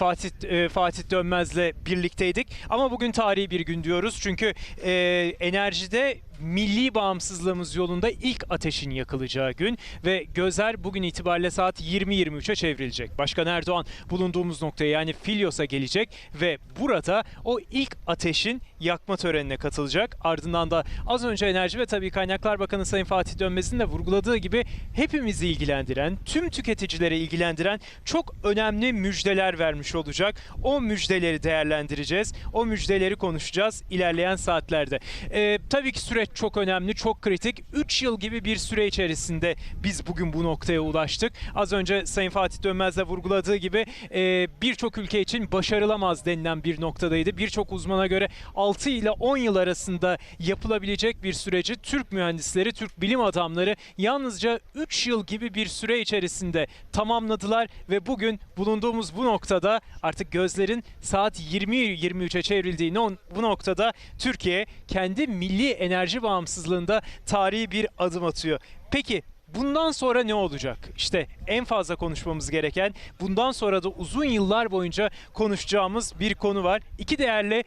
Fatih e, Fatih Dönmez'le birlikteydik. Ama bugün tarihi bir gün diyoruz. Çünkü e, enerjide milli bağımsızlığımız yolunda ilk ateşin yakılacağı gün ve gözler bugün itibariyle saat 20.23'e çevrilecek. Başkan Erdoğan bulunduğumuz noktaya yani Filyos'a gelecek ve burada o ilk ateşin yakma törenine katılacak. Ardından da az önce Enerji ve Tabii Kaynaklar Bakanı Sayın Fatih Dönmez'in de vurguladığı gibi hepimizi ilgilendiren, tüm tüketicileri ilgilendiren çok önemli müjdeler vermiş olacak. O müjdeleri değerlendireceğiz. O müjdeleri konuşacağız ilerleyen saatlerde. Ee, tabii ki süreç çok önemli, çok kritik. 3 yıl gibi bir süre içerisinde biz bugün bu noktaya ulaştık. Az önce Sayın Fatih Dönmez de vurguladığı gibi e, birçok ülke için başarılamaz denilen bir noktadaydı. Birçok uzmana göre 6 ile 10 yıl arasında yapılabilecek bir süreci Türk mühendisleri, Türk bilim adamları yalnızca 3 yıl gibi bir süre içerisinde tamamladılar ve bugün bulunduğumuz bu noktada artık gözlerin saat 20-23'e çevrildiği bu noktada Türkiye kendi milli enerji bağımsızlığında tarihi bir adım atıyor. Peki Bundan sonra ne olacak? İşte en fazla konuşmamız gereken, bundan sonra da uzun yıllar boyunca konuşacağımız bir konu var. İki değerli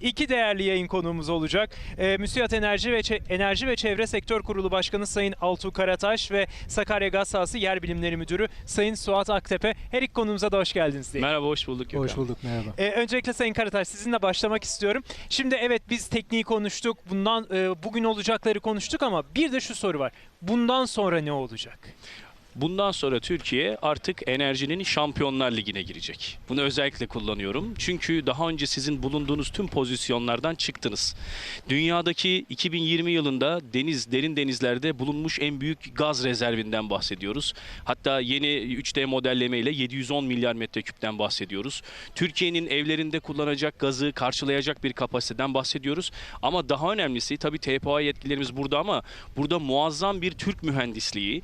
iki değerli yayın konuğumuz olacak. Ee, Müsiyat Enerji ve Çe- Enerji ve Çevre Sektör Kurulu Başkanı Sayın Altuğ Karataş ve Sakarya Gaz Sahası Yer Bilimleri Müdürü Sayın Suat Aktepe. Her iki konuğumuza da hoş geldiniz diye. Merhaba, hoş bulduk. Gökhan. Hoş bulduk merhaba. Ee, öncelikle Sayın Karataş sizinle başlamak istiyorum. Şimdi evet biz tekniği konuştuk. Bundan e, bugün olacakları konuştuk ama bir de şu soru var. Bundan sonra ne olacak? Bundan sonra Türkiye artık enerjinin Şampiyonlar Ligi'ne girecek. Bunu özellikle kullanıyorum. Çünkü daha önce sizin bulunduğunuz tüm pozisyonlardan çıktınız. Dünyadaki 2020 yılında deniz, derin denizlerde bulunmuş en büyük gaz rezervinden bahsediyoruz. Hatta yeni 3D modelleme ile 710 milyar metreküpten bahsediyoruz. Türkiye'nin evlerinde kullanacak gazı karşılayacak bir kapasiteden bahsediyoruz. Ama daha önemlisi tabii TPA yetkilerimiz burada ama burada muazzam bir Türk mühendisliği,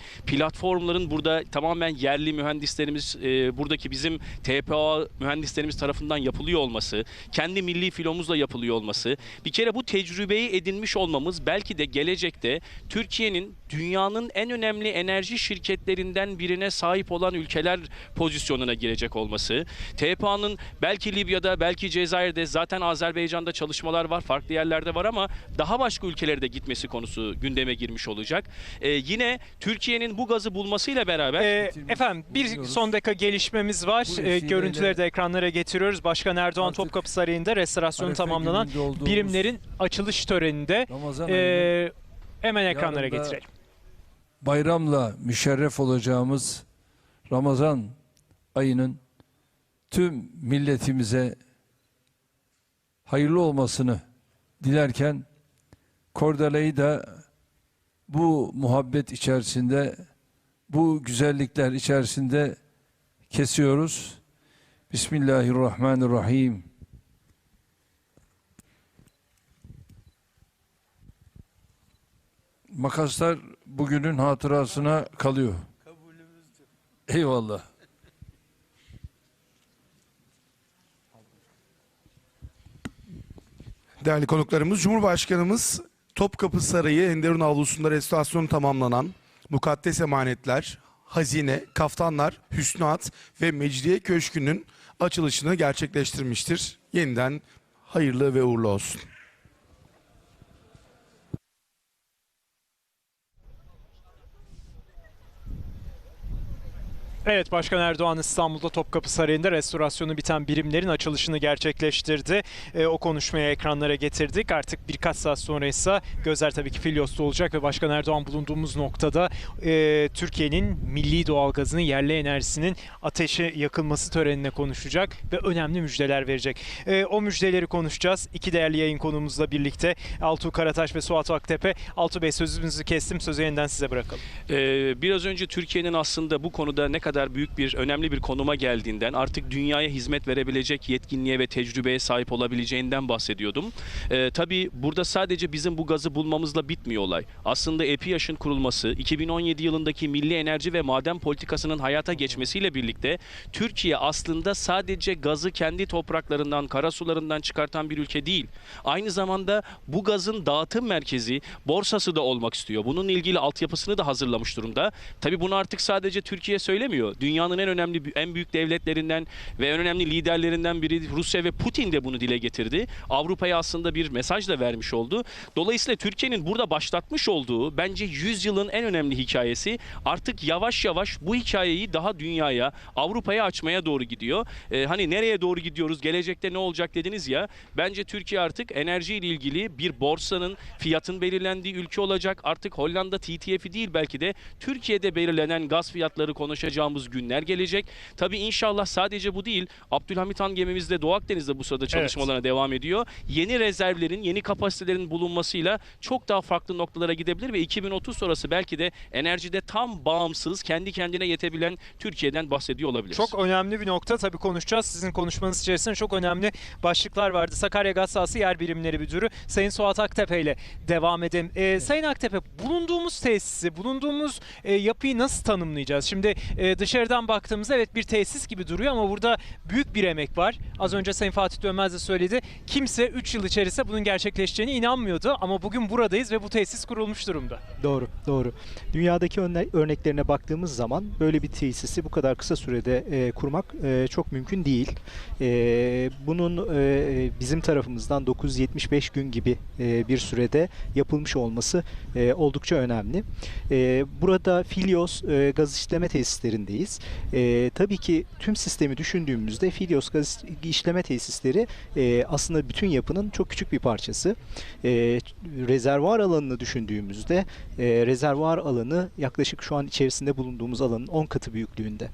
platformların burada tamamen yerli mühendislerimiz, e, buradaki bizim TPA mühendislerimiz tarafından yapılıyor olması, kendi milli filomuzla yapılıyor olması, bir kere bu tecrübeyi edinmiş olmamız belki de gelecekte Türkiye'nin dünyanın en önemli enerji şirketlerinden birine sahip olan ülkeler pozisyonuna girecek olması, TPA'nın belki Libya'da, belki Cezayir'de, zaten Azerbaycan'da çalışmalar var, farklı yerlerde var ama daha başka ülkelere de gitmesi konusu gündeme girmiş olacak. E, yine Türkiye'nin bu gazı bulmasıyla beraber Ee, efendim bir son dakika gelişmemiz var. Vesileyle görüntüleri de ekranlara getiriyoruz. Başkan Erdoğan artık Topkapı Sarayı'nda restorasyonu tamamlanan birimlerin açılış töreninde ee, hemen ekranlara getirelim. bayramla müşerref olacağımız Ramazan ayının tüm milletimize hayırlı olmasını dilerken Kordele'yi de bu muhabbet içerisinde bu güzellikler içerisinde kesiyoruz. Bismillahirrahmanirrahim. Makaslar bugünün hatırasına kalıyor. Eyvallah. Değerli konuklarımız, Cumhurbaşkanımız Topkapı Sarayı Enderun avlusunda restorasyonu tamamlanan mukaddes emanetler, hazine, kaftanlar, hüsnat ve Mecidiye Köşkü'nün açılışını gerçekleştirmiştir. Yeniden hayırlı ve uğurlu olsun. Evet Başkan Erdoğan İstanbul'da Topkapı Sarayı'nda restorasyonu biten birimlerin açılışını gerçekleştirdi. Ee, o konuşmaya ekranlara getirdik. Artık birkaç saat sonra ise gözler tabii ki Filyos'ta olacak ve Başkan Erdoğan bulunduğumuz noktada e, Türkiye'nin milli doğalgazının, yerli enerjisinin ateşe yakılması törenine konuşacak ve önemli müjdeler verecek. E, o müjdeleri konuşacağız. İki değerli yayın konuğumuzla birlikte Altuğ Karataş ve Suat Aktepe. Altuğ Bey sözünüzü kestim. Sözü yeniden size bırakalım. Ee, biraz önce Türkiye'nin aslında bu konuda ne kadar büyük bir önemli bir konuma geldiğinden artık dünyaya hizmet verebilecek yetkinliğe ve tecrübeye sahip olabileceğinden bahsediyordum. Ee, tabii burada sadece bizim bu gazı bulmamızla bitmiyor olay. Aslında EPİAŞ'ın kurulması, 2017 yılındaki Milli Enerji ve Maden Politikası'nın hayata geçmesiyle birlikte Türkiye aslında sadece gazı kendi topraklarından, karasularından çıkartan bir ülke değil. Aynı zamanda bu gazın dağıtım merkezi, borsası da olmak istiyor. Bunun ilgili altyapısını da hazırlamış durumda. Tabii bunu artık sadece Türkiye söylemiyor. Ediyor. Dünyanın en önemli en büyük devletlerinden ve en önemli liderlerinden biri Rusya ve Putin de bunu dile getirdi. Avrupa'ya aslında bir mesaj da vermiş oldu. Dolayısıyla Türkiye'nin burada başlatmış olduğu bence 100 yılın en önemli hikayesi artık yavaş yavaş bu hikayeyi daha dünyaya, Avrupa'ya açmaya doğru gidiyor. Ee, hani nereye doğru gidiyoruz, gelecekte ne olacak dediniz ya. Bence Türkiye artık enerjiyle ilgili bir borsanın fiyatın belirlendiği ülke olacak. Artık Hollanda TTF'i değil belki de Türkiye'de belirlenen gaz fiyatları konuşacağımız günler gelecek. Tabii inşallah sadece bu değil. Abdülhamit Han gemimiz de Doğu Akdeniz'de bu sırada çalışmalarına devam ediyor. Yeni rezervlerin, yeni kapasitelerin bulunmasıyla çok daha farklı noktalara gidebilir ve 2030 sonrası belki de enerjide tam bağımsız, kendi kendine yetebilen Türkiye'den bahsediyor olabiliriz. Çok önemli bir nokta tabii konuşacağız. Sizin konuşmanız içerisinde çok önemli başlıklar vardı. Sakarya Gaz Sahası Yer Birimleri Müdürü Sayın Suat Aktepe ile devam edelim. Ee, Sayın Aktepe bulunduğumuz tesisi, bulunduğumuz e, yapıyı nasıl tanımlayacağız? Şimdi e, dışarıdan baktığımızda evet bir tesis gibi duruyor ama burada büyük bir emek var. Az önce Sayın Fatih Dönmez de söyledi. Kimse 3 yıl içerisinde bunun gerçekleşeceğine inanmıyordu ama bugün buradayız ve bu tesis kurulmuş durumda. Doğru, doğru. Dünyadaki örne- örneklerine baktığımız zaman böyle bir tesisi bu kadar kısa sürede e, kurmak e, çok mümkün değil. E, bunun e, bizim tarafımızdan 975 gün gibi e, bir sürede yapılmış olması e, oldukça önemli. E, burada Filios e, gaz işleme tesislerindeyiz. E, tabii ki tüm sistemi düşündüğümüzde Filios gaz işleme tesisleri e, aslında bütün yapının çok küçük bir parçası. E, rezervuar alanını düşündüğümüzde e, rezervuar alanı yaklaşık şu an içerisinde bulunduğumuz alanın 10 katı büyüklüğünde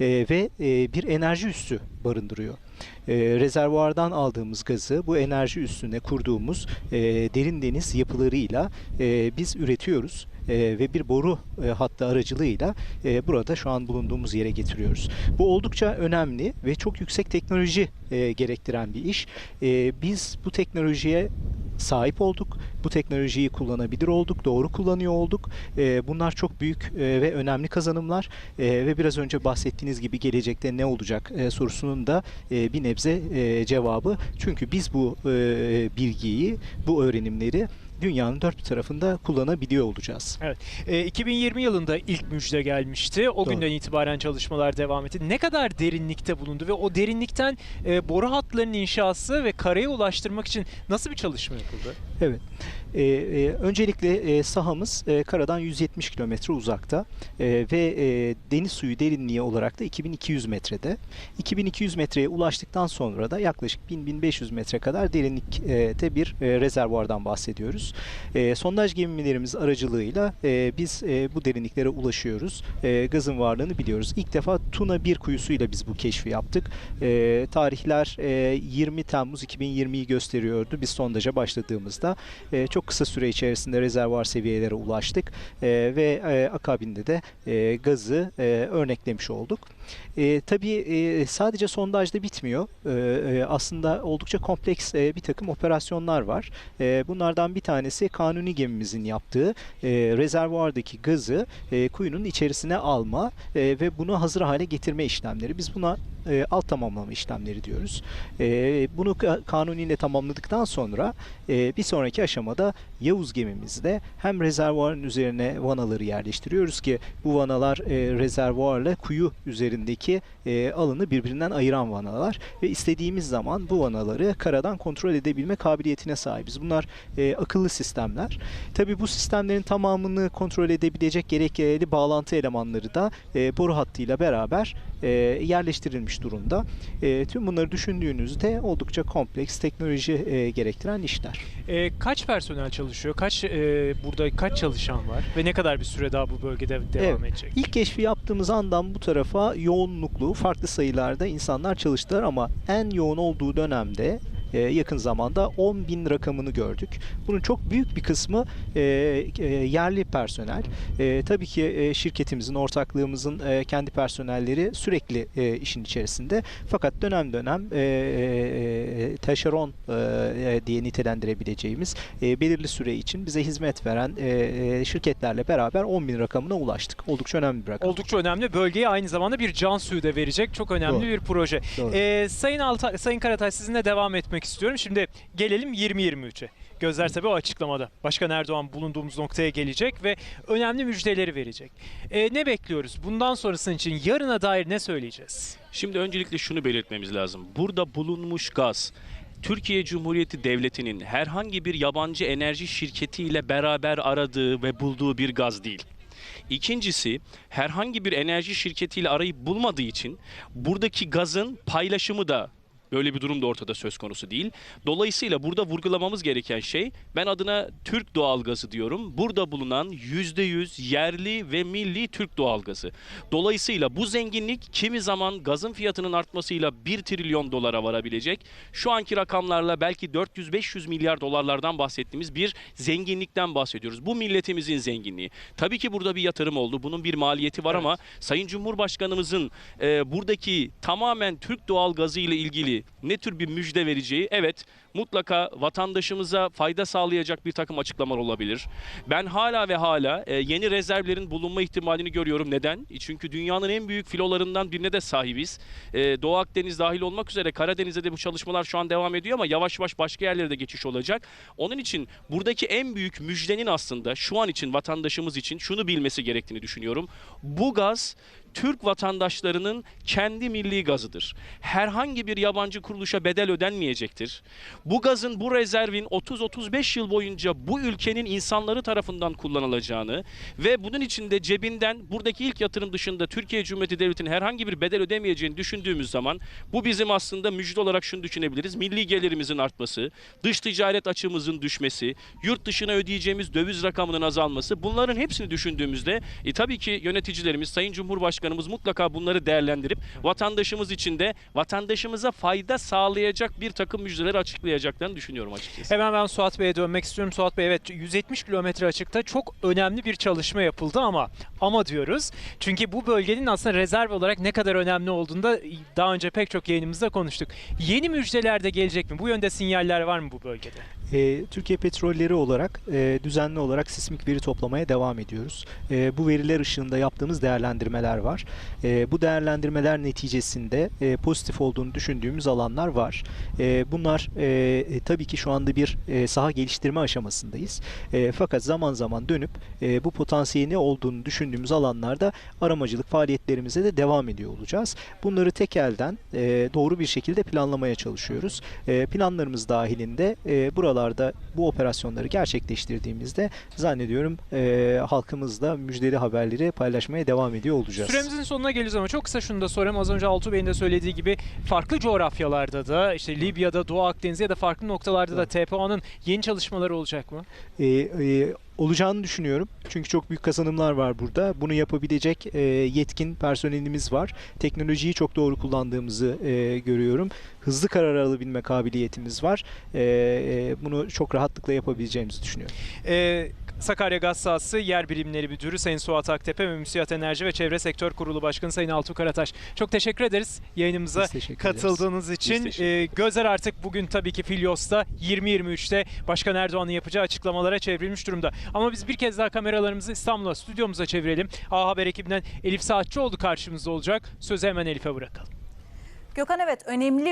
E, ve e, bir enerji üssü barındırıyor. E, rezervuardan aldığımız gazı bu enerji üstüne kurduğumuz e, derin deniz yapılarıyla e, biz üretiyoruz e, ve bir boru e, hattı aracılığıyla e, burada şu an bulunduğumuz yere getiriyoruz. Bu oldukça önemli ve çok yüksek teknoloji e, gerektiren bir iş. E, biz bu teknolojiye sahip olduk. Bu teknolojiyi kullanabilir olduk, doğru kullanıyor olduk. Bunlar çok büyük ve önemli kazanımlar ve biraz önce bahsettiğiniz gibi gelecekte ne olacak sorusunun da bir nebze cevabı. Çünkü biz bu bilgiyi, bu öğrenimleri dünyanın dört bir tarafında kullanabiliyor olacağız. E, 2020 yılında ilk müjde gelmişti. O Doğru. günden itibaren çalışmalar devam etti. Ne kadar derinlikte bulundu ve o derinlikten e, boru hatlarının inşası ve karaya ulaştırmak için nasıl bir çalışma yapıldı? Evet. Ee, e, öncelikle e, sahamız e, karadan 170 kilometre uzakta E, ve e, deniz suyu derinliği olarak da 2200 metrede. 2200 metreye ulaştıktan sonra da yaklaşık 1000-1500 metre kadar derinlikte bir e, rezervuardan bahsediyoruz. E, sondaj gemilerimiz aracılığıyla e, biz e, bu derinliklere ulaşıyoruz. E, gazın varlığını biliyoruz. İlk defa Tuna 1 kuyusuyla biz bu keşfi yaptık. E, tarihler e, 20 Temmuz 2020'yi gösteriyordu biz sondaja başladığımızda. E, çok kısa süre içerisinde rezervuar seviyelere ulaştık E, ve e, akabinde de e, gazı e, örneklemiş olduk. E, tabii e, sadece sondajda bitmiyor. E, e, aslında oldukça kompleks e, bir takım operasyonlar var. E, bunlardan bir tanesi kanuni gemimizin yaptığı e, rezervuardaki gazı e, kuyunun içerisine alma e, ve bunu hazır hale getirme işlemleri. Biz buna e, alt tamamlama işlemleri diyoruz. E, bunu ka- kanuniyle tamamladıktan sonra e, bir sonraki aşamada Yavuz gemimizde hem rezervuarın üzerine vanaları yerleştiriyoruz ki bu vanalar e, rezervuarla kuyu üzerindeki e, alanı birbirinden ayıran vanalar ve istediğimiz zaman bu vanaları karadan kontrol edebilme kabiliyetine sahibiz. Bunlar e, akıllı sistemler. Tabii bu sistemlerin tamamını kontrol edebilecek gerekli bağlantı elemanları da e, boru hattıyla beraber e, yerleştirilmiş durumda. E, tüm bunları düşündüğünüzde oldukça kompleks teknoloji e, gerektiren işler. E, kaç personel çalışıyor? Kaç e, burada kaç çalışan var ve ne kadar bir süre daha bu bölgede devam edecek? İlk keşfi yaptığımız andan bu tarafa yoğunluklu farklı sayılarda insanlar çalıştılar ama en yoğun olduğu dönemde e, yakın zamanda 10 bin rakamını gördük. Bunun çok büyük bir kısmı e, e, yerli personel. E, tabii ki e, şirketimizin, ortaklığımızın e, kendi personelleri sürekli e, işin içerisinde. Fakat dönem dönem e, e, taşeron e, diye nitelendirebileceğimiz e, belirli süre için bize hizmet veren e, şirketlerle beraber 10 bin rakamına ulaştık. Oldukça önemli bir rakam. Oldukça önemli. Bölgeye aynı zamanda bir can suyu da verecek. Çok önemli Doğru. bir proje. Doğru. E, Sayın Alta, Sayın Karatay sizinle devam etmek istiyorum. Şimdi gelelim 2023'e. Gözler tabii o açıklamada. Başkan Erdoğan bulunduğumuz noktaya gelecek ve önemli müjdeleri verecek. E, ne bekliyoruz? Bundan sonrası için yarına dair ne söyleyeceğiz? Şimdi öncelikle şunu belirtmemiz lazım. Burada bulunmuş gaz Türkiye Cumhuriyeti Devleti'nin herhangi bir yabancı enerji şirketiyle beraber aradığı ve bulduğu bir gaz değil. İkincisi herhangi bir enerji şirketiyle arayıp bulmadığı için buradaki gazın paylaşımı da Böyle bir durum da ortada söz konusu değil. Dolayısıyla burada vurgulamamız gereken şey ben adına Türk doğalgazı diyorum. Burada bulunan %100 yerli ve milli Türk doğalgazı. Dolayısıyla bu zenginlik kimi zaman gazın fiyatının artmasıyla 1 trilyon dolara varabilecek. Şu anki rakamlarla belki 400-500 milyar dolarlardan bahsettiğimiz bir zenginlikten bahsediyoruz. Bu milletimizin zenginliği. Tabii ki burada bir yatırım oldu. Bunun bir maliyeti var Evet. ama Sayın Cumhurbaşkanımızın e, buradaki tamamen Türk doğalgazı ile ilgili ne tür bir müjde vereceği evet mutlaka vatandaşımıza fayda sağlayacak bir takım açıklamalar olabilir. Ben hala ve hala e, yeni rezervlerin bulunma ihtimalini görüyorum. Neden? E, Çünkü dünyanın en büyük filolarından birine de sahibiz. E, Doğu Akdeniz dahil olmak üzere Karadeniz'de de bu çalışmalar şu an devam ediyor ama yavaş yavaş başka yerlere de geçiş olacak. Onun için buradaki en büyük müjdenin aslında şu an için vatandaşımız için şunu bilmesi gerektiğini düşünüyorum. Bu gaz Türk vatandaşlarının kendi milli gazıdır. Herhangi bir yabancı kuruluşa bedel ödenmeyecektir. Bu gazın, bu rezervin 30-35 yıl boyunca bu ülkenin insanları tarafından kullanılacağını ve bunun içinde cebinden buradaki ilk yatırım dışında Türkiye Cumhuriyeti Devleti'nin herhangi bir bedel ödemeyeceğini düşündüğümüz zaman bu bizim aslında müjde olarak şunu düşünebiliriz. Milli gelirimizin artması, dış ticaret açığımızın düşmesi, yurt dışına ödeyeceğimiz döviz rakamının azalması bunların hepsini düşündüğümüzde e, tabii ki yöneticilerimiz, Sayın Cumhurbaşkanımız mutlaka bunları değerlendirip vatandaşımız için de vatandaşımıza fayda sağlayacak bir takım müjdeler açıklayacaklarını düşünüyorum açıkçası. Hemen ben Suat Bey'e dönmek istiyorum. Suat Bey evet 170 kilometre açıkta çok önemli bir çalışma yapıldı ama ama diyoruz. Çünkü bu bölgenin aslında rezerv olarak ne kadar önemli olduğunu da daha önce pek çok yayınımızda konuştuk. Yeni müjdeler de gelecek mi? Bu yönde sinyaller var mı bu bölgede? E, Türkiye Petrolleri olarak e, düzenli olarak sismik veri toplamaya devam ediyoruz. E, bu veriler ışığında yaptığımız değerlendirmeler var. E, bu değerlendirmeler neticesinde pozitif olduğunu düşündüğümüz alanlar var. Bunlar tabii ki şu anda bir saha geliştirme aşamasındayız. Fakat zaman zaman dönüp bu potansiyeli olduğunu düşündüğümüz alanlarda aramacılık faaliyetlerimize de devam ediyor olacağız. Bunları tek elden doğru bir şekilde planlamaya çalışıyoruz. Planlarımız dahilinde e, buralarda bu operasyonları gerçekleştirdiğimizde zannediyorum e, halkımızla müjdeli haberleri paylaşmaya devam ediyor olacağız. Süremizin sonuna geliyoruz ama çok kısa şunu da sorayım. Az önce Altuğ Bey'in de söylediği gibi farklı coğrafyalarda da işte Libya'da, Doğu Akdeniz ya da farklı noktalarda da TPO'nun yeni çalışmaları olacak mı? E, e, olacağını düşünüyorum. Çünkü çok büyük kazanımlar var burada. Bunu yapabilecek e, yetkin personelimiz var. Teknolojiyi çok doğru kullandığımızı e, görüyorum. Hızlı karar alabilme kabiliyetimiz var. E, e, bunu çok rahatlıkla yapabileceğimizi düşünüyorum. Ee, Sakarya Gaz Sahası Yer Bilimleri Müdürü Sayın Suat Aktepe ve Müsiyat Enerji ve Çevre Sektör Kurulu Başkanı Sayın Altuğ Karataş. Çok teşekkür ederiz yayınımıza teşekkür ederiz. katıldığınız için. teşekkür Ee, gözler artık bugün tabii ki Filyos'ta 2023'te Başkan Erdoğan'ın yapacağı açıklamalara çevrilmiş durumda. Ama biz bir kez daha kameralarımızı İstanbul'a, stüdyomuza çevirelim. A Haber ekibinden Elif Saatçıoğlu karşımızda olacak. Sözü hemen Elif'e bırakalım. Gökhan evet önemli bir